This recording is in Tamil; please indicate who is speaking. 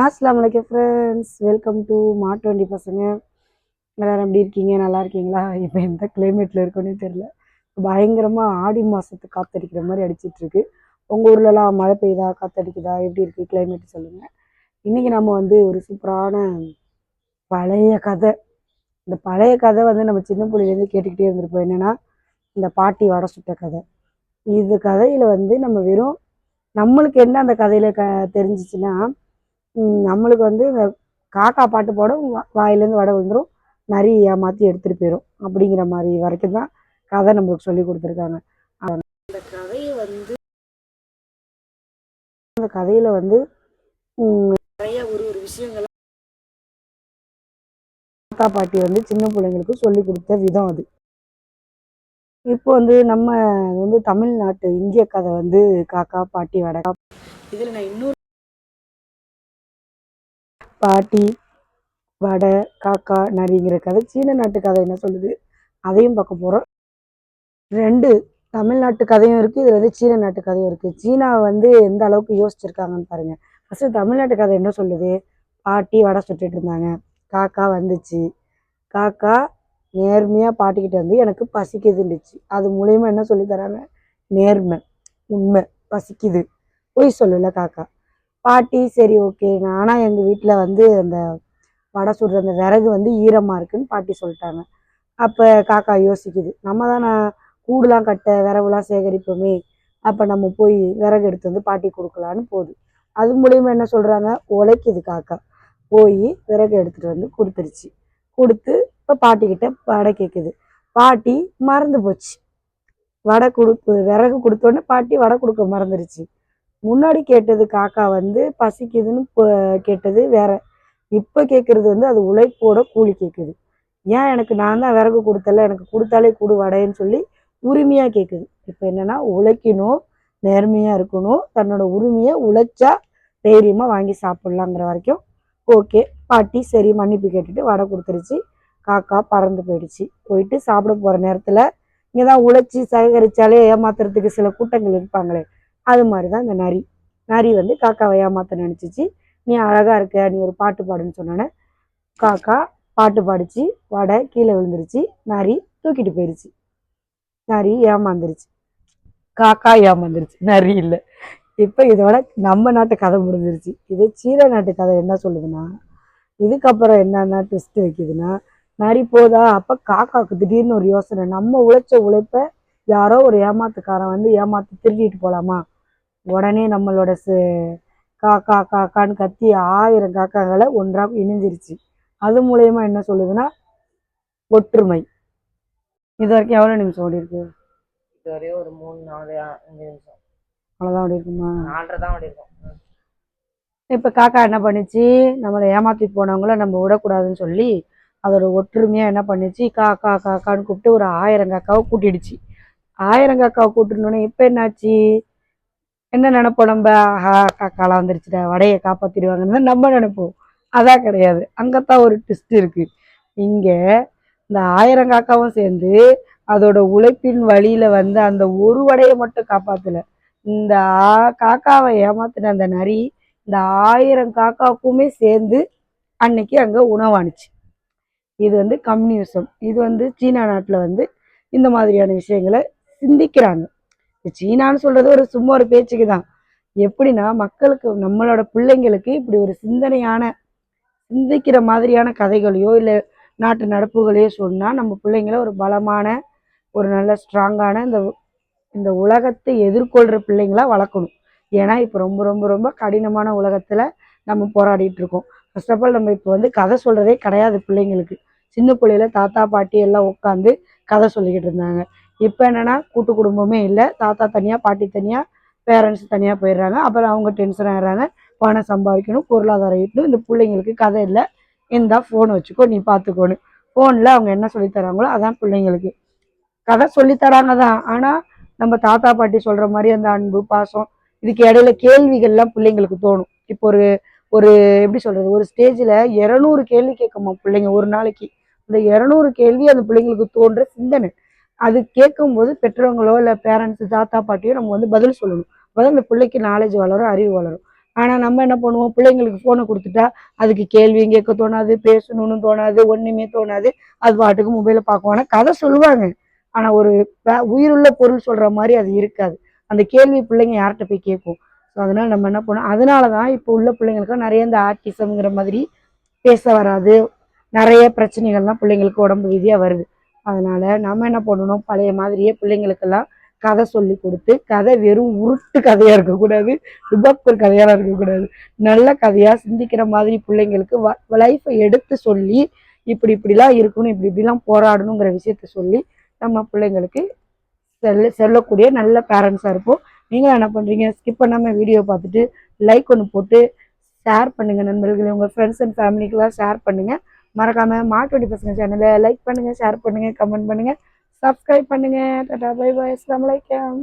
Speaker 1: அஸ்லாம் வலைக்கம் ஃப்ரெண்ட்ஸ் வெல்கம் டு மா டுவெண்ட்டி பசங்க எல்லோரும் எப்படி இருக்கீங்க நல்லா இருக்கீங்களா இப்போ எந்த கிளைமேட்டில் இருக்கோன்னே தெரில பயங்கரமாக ஆடி மாதத்து காத்தடிக்கிற மாதிரி அடிச்சிட்ருக்கு உங்கள் ஊர்லலாம் மழை பெய்யுதா காத்தடிக்குதா எப்படி இருக்குது கிளைமேட் சொல்லுங்கள் இன்றைக்கி நம்ம வந்து ஒரு சூப்பரான பழைய கதை இந்த பழைய கதை வந்து நம்ம சின்ன பிள்ளைலேருந்து கேட்டுக்கிட்டே இருந்திருப்போம் என்னென்னா இந்த பாட்டி வடை சுட்ட கதை இது கதையில் வந்து நம்ம வெறும் நம்மளுக்கு என்ன அந்த கதையில் க தெரிஞ்சிச்சுன்னா நம்மளுக்கு வந்து இந்த காக்கா பாட்டு போட வாயிலேருந்து வடை விழுந்துடும் நிறைய ஏமாற்றி எடுத்துகிட்டு போயிடும் அப்படிங்கிற மாதிரி வரைக்கும் தான் கதை நம்மளுக்கு சொல்லி கொடுத்துருக்காங்க அந்த கதையை வந்து அந்த கதையில் வந்து நிறைய ஒரு ஒரு விஷயங்கள் காக்கா பாட்டி வந்து சின்ன பிள்ளைங்களுக்கு சொல்லி கொடுத்த விதம் அது இப்போ வந்து நம்ம வந்து தமிழ்நாட்டு இந்திய கதை வந்து காக்கா பாட்டி வடகா இதில் நான் இன்னொரு பாட்டி வடை காக்கா நரிங்கிற கதை சீன நாட்டு கதை என்ன சொல்லுது அதையும் பார்க்க போகிறோம் ரெண்டு தமிழ்நாட்டு கதையும் இருக்குது இதில் வந்து சீன நாட்டு கதையும் இருக்குது சீனாவை வந்து எந்த அளவுக்கு யோசிச்சிருக்காங்கன்னு பாருங்கள் ஃபஸ்ட்டு தமிழ்நாட்டு கதை என்ன சொல்லுது பாட்டி வடை சுட்டுட்டு இருந்தாங்க காக்கா வந்துச்சு காக்கா நேர்மையாக பாட்டிக்கிட்டு வந்து எனக்கு பசிக்குதுன்னுச்சு அது மூலயமா என்ன சொல்லி தராங்க நேர்மை உண்மை பசிக்குது பொய் சொல்லலை காக்கா பாட்டி சரி ஓகே ஆனால் எங்கள் வீட்டில் வந்து அந்த வடை சுடுற அந்த விறகு வந்து ஈரமாக இருக்குன்னு பாட்டி சொல்லிட்டாங்க அப்போ காக்கா யோசிக்குது நம்ம தான் கூடுலாம் கட்ட விறகுலாம் சேகரிப்போமே அப்போ நம்ம போய் விறகு எடுத்து வந்து பாட்டி கொடுக்கலான்னு போகுது அது மூலியமாக என்ன சொல்கிறாங்க உழைக்குது காக்கா போய் விறகு எடுத்துகிட்டு வந்து கொடுத்துருச்சு கொடுத்து இப்போ பாட்டிக்கிட்ட வடை கேட்குது பாட்டி மறந்து போச்சு வடை கொடுத்து விறகு கொடுத்தோன்னே பாட்டி வடை கொடுக்க மறந்துருச்சு முன்னாடி கேட்டது காக்கா வந்து பசிக்குதுன்னு கேட்டது வேற இப்போ கேட்குறது வந்து அது உழைப்போட கூலி கேட்குது ஏன் எனக்கு நான் தான் விறகு கொடுத்தல எனக்கு கொடுத்தாலே கூடு வடைன்னு சொல்லி உரிமையாக கேட்குது இப்போ என்னென்னா உழைக்கணும் நேர்மையாக இருக்கணும் தன்னோட உரிமையை உழைச்சா தைரியமாக வாங்கி சாப்பிட்லாங்கிற வரைக்கும் ஓகே பாட்டி சரி மன்னிப்பு கேட்டுட்டு வடை கொடுத்துருச்சு காக்கா பறந்து போயிடுச்சு போயிட்டு சாப்பிட போகிற நேரத்தில் இங்கே தான் உழைச்சி சேகரித்தாலே ஏமாத்துறதுக்கு சில கூட்டங்கள் இருப்பாங்களே அது மாதிரி தான் இந்த நரி நரி வந்து காக்காவை ஏமாத்த நினச்சிச்சு நீ அழகாக இருக்க நீ ஒரு பாட்டு பாடுன்னு சொன்னோன்னே காக்கா பாட்டு பாடிச்சு வடை கீழே விழுந்துருச்சு நரி தூக்கிட்டு போயிடுச்சு நரி ஏமாந்துருச்சு காக்கா ஏமாந்துருச்சு நரி இல்லை இப்போ இதோட நம்ம நாட்டு கதை முடிஞ்சிருச்சு இது சீன நாட்டு கதை என்ன சொல்லுதுன்னா இதுக்கப்புறம் என்னென்ன ட்விஸ்ட் வைக்குதுன்னா நரி போதா அப்போ காக்காவுக்கு திடீர்னு ஒரு யோசனை நம்ம உழைச்ச உழைப்பை யாரோ ஒரு ஏமாத்துக்காரன் வந்து ஏமாத்து திருடிட்டு போகலாமா உடனே நம்மளோட கா கா காக்கான்னு கத்தி ஆயிரம் காக்காங்களை ஒன்றாக இணைஞ்சிருச்சு அது மூலயமா என்ன சொல்லுதுன்னா ஒற்றுமை இது வரைக்கும் எவ்வளோ நிமிஷம் ஓடி இருக்கு
Speaker 2: ஒரு மூணு நாலு அஞ்சு நிமிஷம்
Speaker 1: அவ்வளோதான் ஓடி இருக்குமா நாலரை தான் ஓடி இருக்கும் இப்போ காக்கா என்ன பண்ணிச்சு நம்மளை ஏமாற்றிட்டு போனவங்கள நம்ம விடக்கூடாதுன்னு சொல்லி அதோட ஒற்றுமையாக என்ன பண்ணிச்சு கா கா காக்கான்னு கூப்பிட்டு ஒரு ஆயிரம் காக்காவை கூட்டிடுச்சு ஆயிரம் காக்காவை கூட்டிருந்தோன்னே இப்போ என்னாச்சு என்ன நினைப்போம் நம்ம ஆஹா காக்காலாம் வந்துருச்சுடா வடையை காப்பாற்றிடுவாங்கன்னு தான் நம்ம நினைப்போம் அதான் கிடையாது அங்கே தான் ஒரு ட்விஸ்ட் இருக்குது இங்கே இந்த ஆயிரம் காக்காவும் சேர்ந்து அதோட உழைப்பின் வழியில் வந்து அந்த ஒரு வடையை மட்டும் காப்பாற்றலை இந்த காக்காவை ஏமாத்தின அந்த நரி இந்த ஆயிரம் காக்காவுக்குமே சேர்ந்து அன்னைக்கு அங்கே உணவானுச்சு இது வந்து கம்யூனிசம் இது வந்து சீனா நாட்டில் வந்து இந்த மாதிரியான விஷயங்களை சிந்திக்கிறாங்க சீனான்னு சொல்றது ஒரு சும்மா ஒரு பேச்சுக்கு தான் எப்படின்னா மக்களுக்கு நம்மளோட பிள்ளைங்களுக்கு இப்படி ஒரு சிந்தனையான சிந்திக்கிற மாதிரியான கதைகளையோ இல்லை நாட்டு நடப்புகளையோ சொன்னால் நம்ம பிள்ளைங்கள ஒரு பலமான ஒரு நல்ல ஸ்ட்ராங்கான இந்த இந்த உலகத்தை எதிர்கொள்கிற பிள்ளைங்களா வளர்க்கணும் ஏன்னா இப்போ ரொம்ப ரொம்ப ரொம்ப கடினமான உலகத்தில் நம்ம போராடிட்டு இருக்கோம் ஃபர்ஸ்ட் ஆஃப் ஆல் நம்ம இப்போ வந்து கதை சொல்கிறதே கிடையாது பிள்ளைங்களுக்கு சின்ன பிள்ளையில தாத்தா பாட்டி எல்லாம் உட்காந்து கதை சொல்லிக்கிட்டு இருந்தாங்க இப்போ என்னென்னா கூட்டு குடும்பமே இல்லை தாத்தா தனியாக பாட்டி தனியாக பேரண்ட்ஸ் தனியாக போயிடுறாங்க அப்புறம் அவங்க டென்ஷன் ஆகிறாங்க பணம் சம்பாதிக்கணும் பொருளாதாரம் ஈட்டணும் இந்த பிள்ளைங்களுக்கு கதை இல்லை இந்தா ஃபோன் வச்சுக்கோ நீ பார்த்துக்கோணும் ஃபோனில் அவங்க என்ன சொல்லித்தராங்களோ அதான் பிள்ளைங்களுக்கு கதை சொல்லித்தராங்க தான் ஆனால் நம்ம தாத்தா பாட்டி சொல்கிற மாதிரி அந்த அன்பு பாசம் இதுக்கு இடையில கேள்விகள்லாம் பிள்ளைங்களுக்கு தோணும் இப்போ ஒரு ஒரு எப்படி சொல்கிறது ஒரு ஸ்டேஜில் இரநூறு கேள்வி கேட்குமா பிள்ளைங்க ஒரு நாளைக்கு இந்த இரநூறு கேள்வி அந்த பிள்ளைங்களுக்கு தோன்ற சிந்தனை அது கேட்கும்போது பெற்றவங்களோ இல்லை பேரண்ட்ஸ் தாத்தா பாட்டியோ நம்ம வந்து பதில் சொல்லணும் அப்போ அந்த பிள்ளைக்கு நாலேஜ் வளரும் அறிவு வளரும் ஆனால் நம்ம என்ன பண்ணுவோம் பிள்ளைங்களுக்கு ஃபோனை கொடுத்துட்டா அதுக்கு கேள்வியும் கேட்க தோணாது பேசணும்னு தோணாது ஒன்றுமே தோணாது அது பாட்டுக்கு மொபைலில் பார்க்கும் ஆனால் கதை சொல்லுவாங்க ஆனால் ஒரு உயிருள்ள பொருள் சொல்கிற மாதிரி அது இருக்காது அந்த கேள்வி பிள்ளைங்க யார்கிட்ட போய் கேட்கும் ஸோ அதனால் நம்ம என்ன பண்ணோம் அதனால தான் இப்போ உள்ள பிள்ளைங்களுக்கு நிறைய இந்த ஆர்டிசம்ங்கிற மாதிரி பேச வராது நிறைய பிரச்சனைகள்லாம் பிள்ளைங்களுக்கு உடம்பு ரீதியாக வருது அதனால் நம்ம என்ன பண்ணணும் பழைய மாதிரியே பிள்ளைங்களுக்கெல்லாம் கதை சொல்லி கொடுத்து கதை வெறும் உருட்டு கதையாக இருக்கக்கூடாது டுபாக்கூர் கதையாக இருக்கக்கூடாது நல்ல கதையாக சிந்திக்கிற மாதிரி பிள்ளைங்களுக்கு வ லைஃப்பை எடுத்து சொல்லி இப்படி இப்படிலாம் இருக்கணும் இப்படி இப்படிலாம் போராடணுங்கிற விஷயத்த சொல்லி நம்ம பிள்ளைங்களுக்கு செல்ல செல்லக்கூடிய நல்ல பேரண்ட்ஸாக இருப்போம் நீங்களும் என்ன பண்ணுறீங்க ஸ்கிப் பண்ணாமல் வீடியோ பார்த்துட்டு லைக் ஒன்று போட்டு ஷேர் பண்ணுங்கள் நண்பர்களே உங்கள் ஃப்ரெண்ட்ஸ் அண்ட் ஃபேமிலிக்கெலாம் ஷேர் பண்ணுங்கள் மறக்காமல் மாட்டுவடி பசங்க சேனலை லைக் பண்ணுங்கள் ஷேர் பண்ணுங்கள் கமெண்ட் பண்ணுங்கள் சப்ஸ்கிரைப் பண்ணுங்கள் டாட்டா பை பாய் அஸ்லாம் வலைக்கம்